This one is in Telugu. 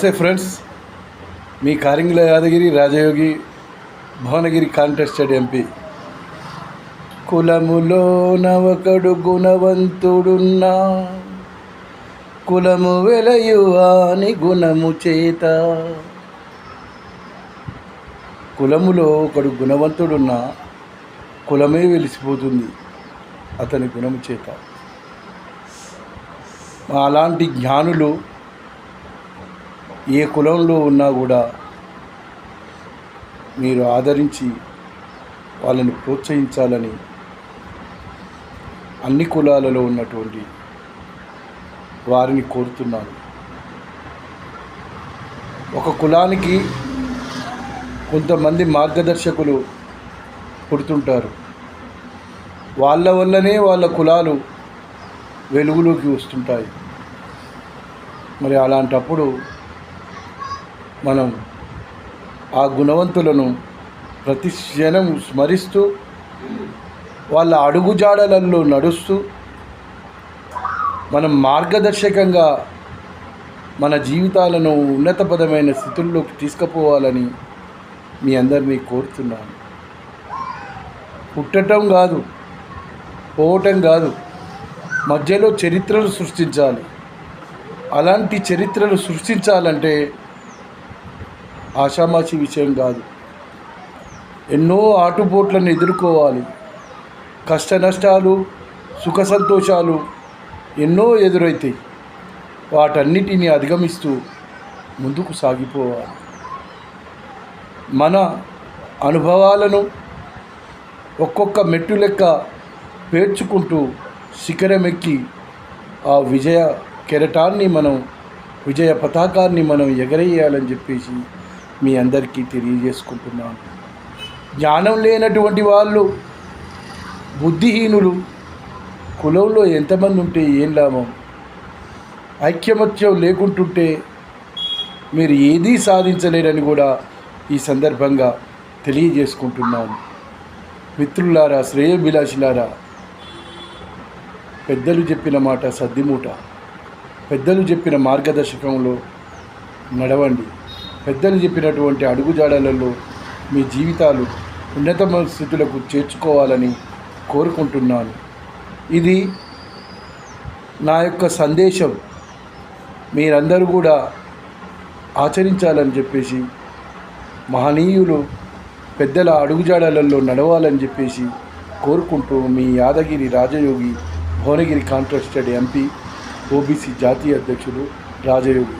నమస్తే ఫ్రెండ్స్. మీ కారింగుల యాదగిరి రాజయోగి భువనగిరి కాంటెస్టెడ్ ఎంపీ. కులములో నవకడు గుణవంతుడున్నా కులము వెలయు అని గుణము చేత. కులములో ఒకడు గుణవంతుడున్నా కులమే వెలిసిపోతుంది అతని గుణము చేత. అలాంటి జ్ఞానులు ఏ కులంలో ఉన్నా కూడా మీరు ఆదరించి వాళ్ళని ప్రోత్సహించాలని అన్ని కులాలలో ఉన్నటువంటి వారిని కోరుతున్నాను. ఒక కులానికి కొంతమంది మార్గదర్శకులు పుడుతుంటారు. వాళ్ళ వల్లనే వాళ్ళ కులాలు వెలుగులోకి వస్తుంటాయి. మరి అలాంటప్పుడు మనం ఆ గుణవంతులను ప్రతి క్షణం స్మరిస్తూ వాళ్ళ అడుగుజాడలలో నడుస్తూ మనం మార్గదర్శకంగా మన జీవితాలను ఉన్నతపదమైన స్థితుల్లోకి తీసుకుపోవాలని మీ అందరినీ కోరుతున్నాను. పుట్టటం కాదు పోవటం కాదు మధ్యలో చరిత్రలు సృష్టించాలి. అలాంటి చరిత్రలు సృష్టించాలంటే ఆషామాషి విషయం కాదు. ఎన్నో ఆటుపోట్లను ఎదుర్కోవాలి. కష్ట నష్టాలు సుఖ సంతోషాలు ఎన్నో ఎదురవుతాయి వాటన్నిటిని అధిగమిస్తూ ముందుకు సాగిపోవాలి. మన అనుభవాలను ఒక్కొక్క మెట్టు లెక్క పేర్చుకుంటూ శిఖరమెక్కి ఆ విజయ కెరటాన్ని మనం విజయ పతాకాన్ని మనం ఎగరేయాలని చెప్పేసి మీ అందరికీ తెలియజేసుకుంటున్నాను. జ్ఞానం లేనటువంటి వాళ్ళు బుద్ధిహీనులు కులంలో ఎంతమంది ఉంటే ఏం లాభం? ఐక్యమత్యం లేకుంటుంటే మీరు ఏదీ సాధించలేరని కూడా ఈ సందర్భంగా తెలియజేసుకుంటున్నాను. మిత్రులారా శ్రేయభిలాషులారా పెద్దలు చెప్పిన మాట సద్దిమూట పెద్దలు చెప్పిన మార్గదర్శకంలో నడవండి. పెద్దలు చెప్పినటువంటి అడుగుజాడలలో మీ జీవితాలు ఉన్నతమైన స్థితులకు చేర్చుకోవాలని కోరుకుంటున్నాను. ఇది నా యొక్క సందేశం. మీరందరూ కూడా ఆచరించాలని చెప్పేసి మహనీయులు పెద్దల అడుగుజాడలలో నడవాలని చెప్పేసి కోరుకుంటూ మీ Yadagiri Rajayogi Bhuvanagiri contrasted MP OBC జాతీయ అధ్యక్షుడు రాజయోగి.